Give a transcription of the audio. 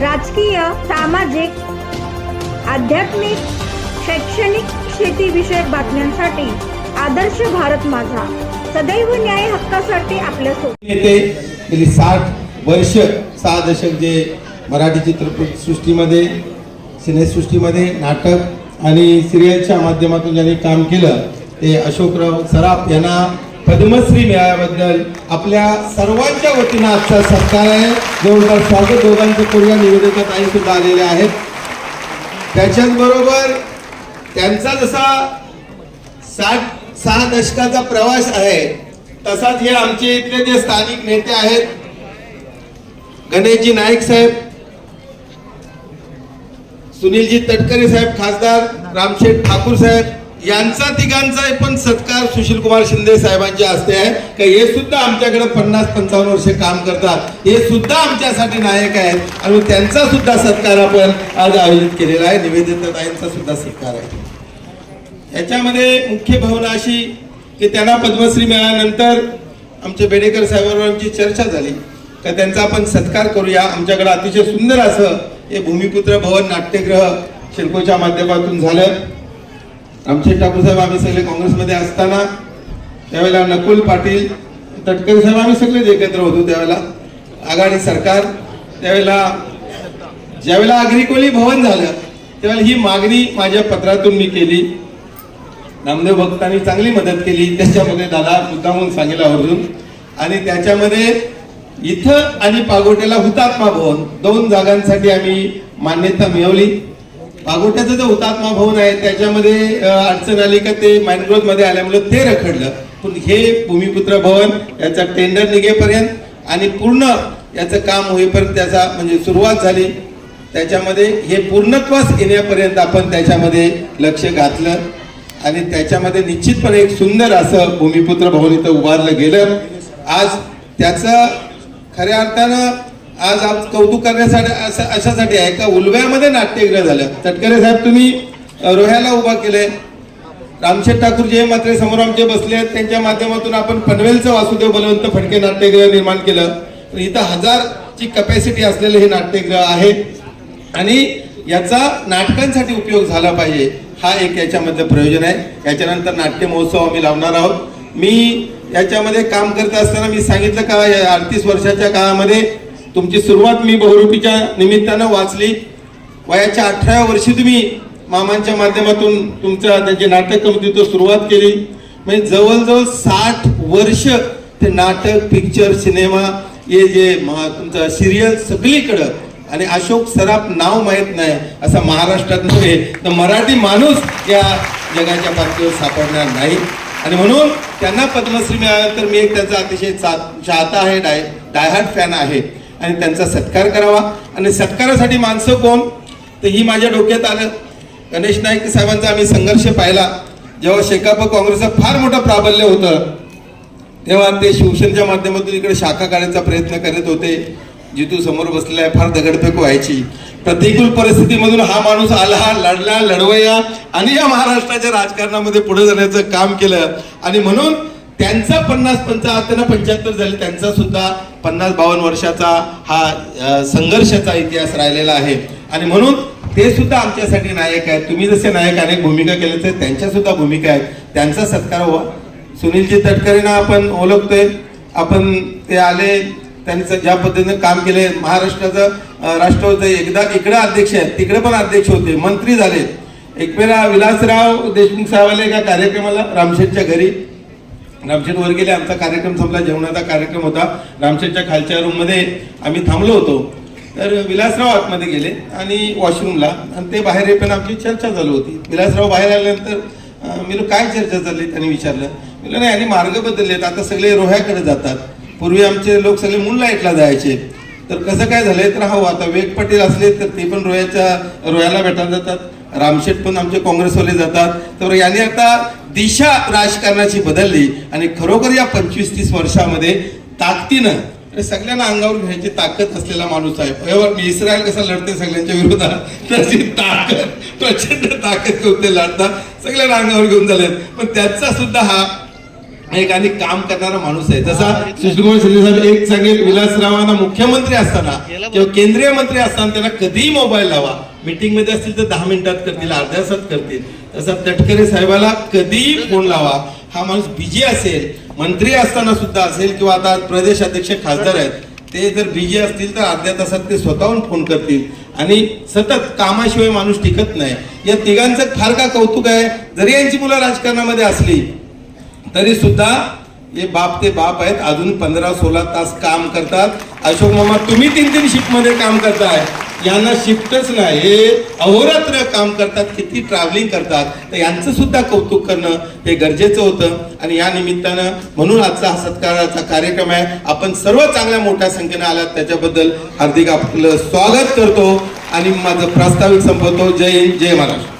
राजकीय सामाजिक आध्यात्मिक शैक्षणिक शेतीविषयक बातम्यांसाठी आदर्श भारत माझा. सदैव न्याय हक्कासाठी आपल्यासोबत नेते गेली साठ वर्ष सहा दशक जे मराठी चित्रपट सृष्टीमध्ये सिनेसृष्टीमध्ये नाटक आणि सिरियलच्या माध्यमातून ज्यांनी काम केलं ते अशोकराव सराफ यांना पद्मश्री मिळाल्याबद्दल आपल्या सर्वांच्या वतीनं आजचा सत्कार आहे. जवळपास स्वागत दोघांचं पूर्व निवेदिका ताई सुद्धा आलेल्या आहेत. त्याच्याच बरोबर त्यांचा जसा साठ सहा दशकाचा प्रवास आहे तसाच हे आमचे इथले जे स्थानिक नेते आहेत गणेशजी नाईक साहेब सुनीलजी तटकरे साहेब खासदार रामशेठ ठाकूर साहेब यांचा तिघांचा पण सत्कार सुशील कुमार शिंदे साहेबांच्या हस्ते आहे. का हे सुद्धा आमच्याकडे पन्नास पंचावन्न वर्षे काम करतात. हे सुद्धा आमच्यासाठी नायक आहेत. आणि त्यांचा सुद्धा सत्कार आपण आज आयोजित केलेला आहे. निवेदिताताईंचा सुद्धा सत्कार आहे. याच्यामध्ये मुख्य भावना अशी की त्यांना पद्मश्री मिळाल्यानंतर आमच्या बेडेकर साहेबांवर आमची चर्चा झाली. का त्यांचा आपण सत्कार करूया. आमच्याकडे अतिशय सुंदर असं हे भूमिपुत्र भवन नाट्यगृह शिल्पोच्या माध्यमातून झालं. रामशेठ ठाकूर साहेब आम्ही सगळे काँग्रेसमध्ये असताना त्यावेळेला नकुल पाटील तटकरे साहेब आम्ही सगळेच एकत्र होतो त्यावेळेला. आघाडी सरकार त्यावेळेला ज्यावेळेला अग्रिकोली भवन झालं त्यावेळेला ही मागणी माझ्या पत्रातून मी केली. नामदेव भक्तांनी चांगली मदत केली त्याच्यामध्ये दादा मुद्दामून सांगितलं आवर्जून. आणि त्याच्यामध्ये इथं आणि पागोट्याला हुतात्मा भवन दोन जागांसाठी आम्ही मान्यता मिळवली. पागोट्याचं जे हुतात्मा भवन आहे त्याच्यामध्ये अडचण आली का ते मॅनग्रोथमध्ये आल्यामुळे ते रखडलं. पण हे भूमिपुत्र भवन याचा टेंडर निघेपर्यंत आणि पूर्ण याचं काम होईपर्यंत त्याचा म्हणजे सुरुवात झाली. त्याच्यामध्ये हे पूर्णत्वास येण्यापर्यंत आपण त्याच्यामध्ये लक्ष घातलं. आणि त्याच्यामध्ये निश्चितपणे एक सुंदर असं भूमिपुत्र भवन इथं उभारलं गेलं. आज त्याचं खऱ्या अर्थानं आज आप कौतुक करण्यासाठी असं अशासाठी आहे का? उलव्यामध्ये नाट्यगृह झालं. तटकरे साहेब तुम्ही रोह्याला उभा केलंय. रामशेठ ठाकूर जे मात्र समोर आमचे बसले आहेत त्यांच्या माध्यमातून आपण पनवेलचं वासुदेव बलवंत फडके नाट्यगृह निर्माण केलं. तर इथं हजारची कपॅसिटी असलेलं हे नाट्यगृह आहे. आणि याचा नाटकांसाठी उपयोग झाला पाहिजे हा एक याच्यामधलं प्रयोजन आहे. याच्यानंतर नाट्य महोत्सव आम्ही लावणार आहोत. मी याच्यामध्ये काम करत असताना मी सांगितलं का या अडतीस वर्षाच्या काळामध्ये तुमची सुरुवात मी बहुरूपीच्या निमित्तानं वाचली. वयाच्या अठराव्या वर्षी तुम्ही मामांच्या माध्यमातून तुमचं त्यांची नाटक कमिटीतून सुरुवात केली. म्हणजे जवळजवळ साठ वर्ष ते नाटक पिक्चर सिनेमा हे जे तुमचं सिरियल सगळीकडं आणि अशोक सराफ नाव माहीत नाही असा महाराष्ट्रात नव्हे तर मराठी माणूस या जगाच्या पातळीवर सापडणार नाही. आणि म्हणून त्यांना पद्मश्री मिळाल्यानंतर मी एक त्याचा अतिशय चा- चाहता आहे डाय डायहार्ट फॅन आहे. आणि त्यांचा सत्कार करावा. आणि सत्कारासाठी माणसं कोण? तर ही माझ्या डोक्यात आलं. गणेश नाईक साहेबांचा आम्ही संघर्ष पाहिला. जेव्हा शेकाप काँग्रेसचं फार मोठं प्राबल्य होतं तेव्हा ते शिवसेनेच्या माध्यमातून इकडे शाखा काढायचा प्रयत्न करत होते. जितू समोर बसलेला आहे फार दगडफेक व्हायची. प्रतिकूल परिस्थितीमधून हा माणूस आला लढला लढवया. आणि या महाराष्ट्राच्या राजकारणामध्ये पुढे जाण्याचं काम केलं. आणि म्हणून त्यांचा पन्नास पंचाहत्तर पंच्याहत्तर झाले. त्यांचा सुद्धा पन्नास बावन्न वर्षाचा हा संघर्षाचा इतिहास राहिलेला आहे. आणि म्हणून ते सुद्धा आमच्यासाठी नायक आहेत. तुम्ही जसे नायक अनेक भूमिका केल्या तर त्यांच्या सुद्धा भूमिका आहेत. त्यांचा सत्कार व्हा. सुनीलजी तटकरेंना आपण ओळखतोय. आपण ते आले त्यांचं ज्या पद्धतीने काम केले. महाराष्ट्राचं राष्ट्र होतं एकदा इकडे अध्यक्ष आहेत तिकडे पण अध्यक्ष होते मंत्री झाले. एक वेळा विलासराव देशमुख साहेब आले एका कार्यक्रमाला रामशेठच्या घरी. रामशेठ वर गेले आमचा कार्यक्रम संपला जेवणाचा कार्यक्रम होता. रामशेठच्या खालच्या रूममध्ये आम्ही थांबलो होतो. तर विलासराव आतमध्ये गेले आणि वॉशरूमला आणि ते बाहेर येताना आमची चर्चा चालू होती. विलासराव बाहेर आल्यानंतर मी काय चर्चा चालली त्यांनी विचारलं. मी नाही आणि मार्ग बदललेत. आता सगळे रोह्याकडे जातात. पूर्वी आमचे लोक सगळे मुनलाईटला जायचे. तर कसं काय झालंय? तर हा आता वेग पाटील असले तर ते पण रोह्याच्या रोह्याला भेटायला जातात. रामशेठ पण आमचे काँग्रेसवाले जातात. तर याने आता दिशा राजकारणाची बदलली आणि खरोखर या पंचवीस तीस वर्षामध्ये ताकदीनं सगळ्यांना अंगावर घ्यायची ताकद असलेला माणूस आहे. बरोबर मी इस्रायल कसा लढते सगळ्यांच्या विरोधात? तशी ताकद प्रचंड ताकद घेऊन ते लढतात. सगळ्यांना अंगावर घेऊन झालेत पण त्याचा सुद्धा हा एक आणि काम करणारा माणूस आहे. जसा सुशीलकुमार शिंदे साहेब एक सांगेल विलासरावांना मुख्यमंत्री असताना किंवा केंद्रीय मंत्री असताना त्यांना कधीही मोबाईल लावा. मीटिंगमध्ये असतील तर दहा मिनिटात करतील अर्ध्या तासात करतील. तसा तटकरे साहेबाला कधीही फोन लावा. हा माणूस बिजी असेल मंत्री असताना सुद्धा असेल किंवा आता प्रदेश अध्यक्ष खासदार आहेत ते जर बिजी असतील तर अर्ध्या तासात ते स्वतःहून फोन करतील. आणि सतत कामाशिवाय माणूस टिकत नाही. या तिघांचं फार का कौतुक आहे? जरी यांची मुलं राजकारणामध्ये असली तरी सुद्धा हे बाप ते बाप आहेत. अजून पंधरा सोळा तास काम करतात. अशोक मामा तुम्ही तीन तीन शिफ्टमध्ये काम करताय. यांना शिफ्टच नाही. हे अहोरात्र काम करतात किती ट्रॅव्हलिंग करतात. तर यांचं सुद्धा कौतुक करणं हे गरजेचं होतं. आणि या निमित्तानं म्हणून आजचा हा सत्काराचा कार्यक्रम आहे. आपण सर्व चांगल्या मोठ्या संख्येनं आलात. त्याच्याबद्दल हार्दिक आपलं स्वागत करतो. आणि माझं प्रास्ताविक संपवतो. जय हिंद जय महाराष्ट्र.